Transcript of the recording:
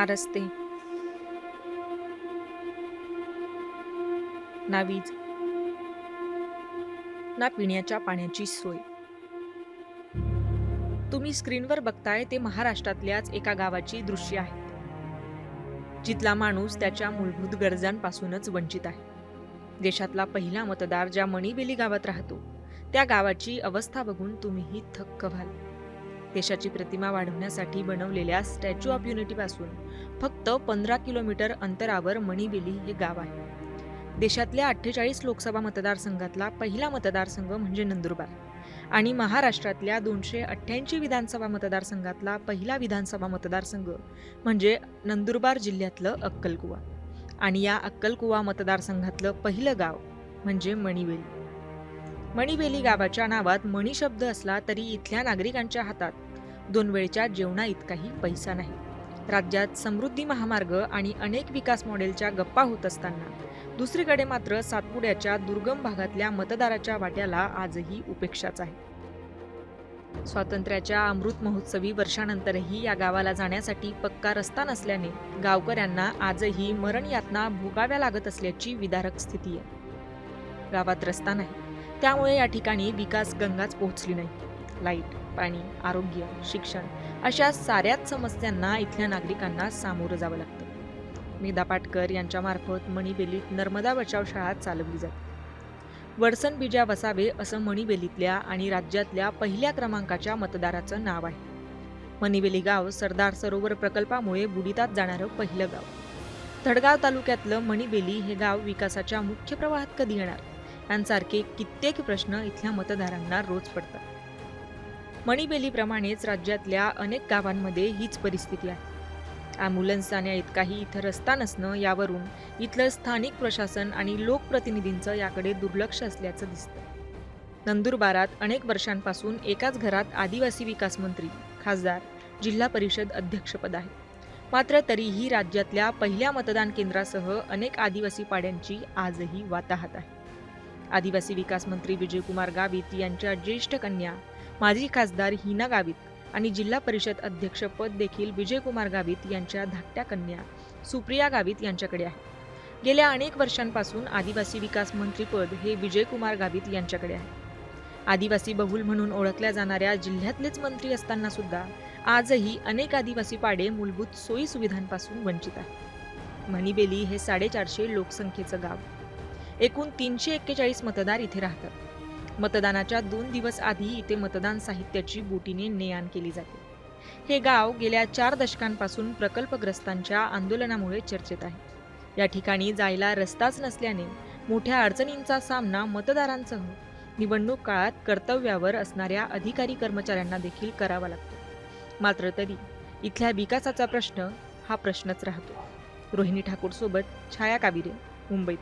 ना असते. ना वीज ना पिण्याच्या पाण्याची सोय. तुम्ही स्क्रीनवर बघताय ते महाराष्ट्रातल्याच एका गावाची दृश्य आहेत जिथला माणूस त्याच्या मूलभूत गरजांपासूनच वंचित आहे. देशातला पहिला मतदार ज्या मणिबेली गावात राहतो त्या गावाची अवस्था बघून तुम्हीही थक्क व्हाल. देशाची प्रतिमा वाढवण्यासाठी बनवलेल्या स्टॅच्यू ऑफ युनिटीपासून फक्त पंधरा किलोमीटर अंतरावर मणिबेली हे गाव आहे. देशातल्या अठ्ठेचाळीस लोकसभा मतदारसंघातला पहिला मतदारसंघ म्हणजे नंदुरबार आणि महाराष्ट्रातल्या दोनशे अठ्ठ्याऐंशी विधानसभा मतदारसंघातला पहिला विधानसभा मतदारसंघ म्हणजे नंदुरबार जिल्ह्यातलं अक्कलकुवा. आणि या अक्कलकुवा मतदारसंघातलं पहिलं गाव म्हणजे मणिवेली मणिवेली गावाच्या नावात मणी शब्द असला तरी इथल्या नागरिकांच्या हातात दोन वेळच्या जेवणा इतकाही पैसा नाही. राज्यात समृद्धी महामार्ग आणि अनेक विकास मॉडेलच्या गप्पा होत असताना दुसरीकडे मात्र सातपुड्याच्या दुर्गम भागातल्या मतदाराच्या वाट्याला आजही उपेक्षाच आहे. स्वातंत्र्याच्या अमृत महोत्सवी वर्षानंतरही या गावाला जाण्यासाठी पक्का रस्ता नसल्याने गावकऱ्यांना आजही मरण यातना भोगाव्या लागत असल्याची विदारक स्थिती आहे. गावात रस्ता नाही. त्यामुळे या ठिकाणी विकास गंगाच पोहोचली नाही. लाइट पाणी आरोग्य शिक्षण अशा साऱ्याच समस्यांना इथल्या नागरिकांना सामोरं जावं लागतं. मेधा पाटकर यांच्यामार्फत मणिबेलीत नर्मदा बचाव शाळा चालवली जाते. वडसन बिजा वसावे असं मणिबेलीतल्या आणि राज्यातल्या पहिल्या क्रमांकाच्या मतदाराचं नाव आहे. मणिबेली गाव सरदार सरोवर प्रकल्पामुळे बुडितात जाणारं पहिलं गाव. धडगाव तालुक्यातलं मणिबेली हे गाव विकासाच्या मुख्य प्रवाहात कधी येणार? यांसारखे कित्येक प्रश्न इथल्या मतदारांना रोज पडतात. मणिबेलीप्रमाणेच राज्यातल्या अनेक गावांमध्ये हीच परिस्थिती आहे. ॲम्ब्युलन्स जाण्या इतकाही इथं रस्ता नसणं यावरून इथलं स्थानिक प्रशासन आणि लोकप्रतिनिधींचं याकडे दुर्लक्ष असल्याचं दिसतं नंदुरबारात अनेक वर्षांपासून एकाच घरात आदिवासी विकास मंत्री खासदार जिल्हा परिषद अध्यक्षपद आहे. मात्र तरीही राज्यातल्या पहिल्या मतदान केंद्रासह अनेक आदिवासी पाड्यांची आजही वाताहत आहे. आदिवासी विकास मंत्री विजयकुमार गावित यांच्या ज्येष्ठ कन्या माजी खासदार हिना गावित आणि जिल्हा परिषद अध्यक्षपद देखील विजयकुमार गावित यांच्या धाकट्या कन्या सुप्रिया गावित यांच्याकडे आहे. गेल्या अनेक वर्षांपासून आदिवासी विकास मंत्रीपद हे विजयकुमार गावित यांच्याकडे आहे. आदिवासी बहुल म्हणून ओळखल्या जाणाऱ्या जिल्ह्यातलेच मंत्री असताना सुद्धा आजही अनेक आदिवासी पाडे मूलभूत सोयी सुविधांपासून वंचित आहे मणिबेली हे साडेचारशे लोकसंख्येचं गाव. एकूण तीनशे एक्केचाळीस मतदार इथे राहतात. मतदानाच्या दोन दिवस आधी इथे मतदान साहित्याची बोटीने ने आण केली जाते. हे गाव गेल्या चार दशकांपासून प्रकल्पग्रस्तांच्या आंदोलनामुळे चर्चेत आहे. या ठिकाणी जायला रस्ताच नसल्याने मोठ्या अडचणींचा सामना मतदारांसह निवडणूक काळात कर्तव्यावर असणाऱ्या अधिकारी कर्मचाऱ्यांना देखील करावा लागतो. मात्र तरी इथल्या विकासाचा प्रश्न हा प्रश्नच राहतो. रोहिणी ठाकूरसोबत छाया काबिरे मुंबई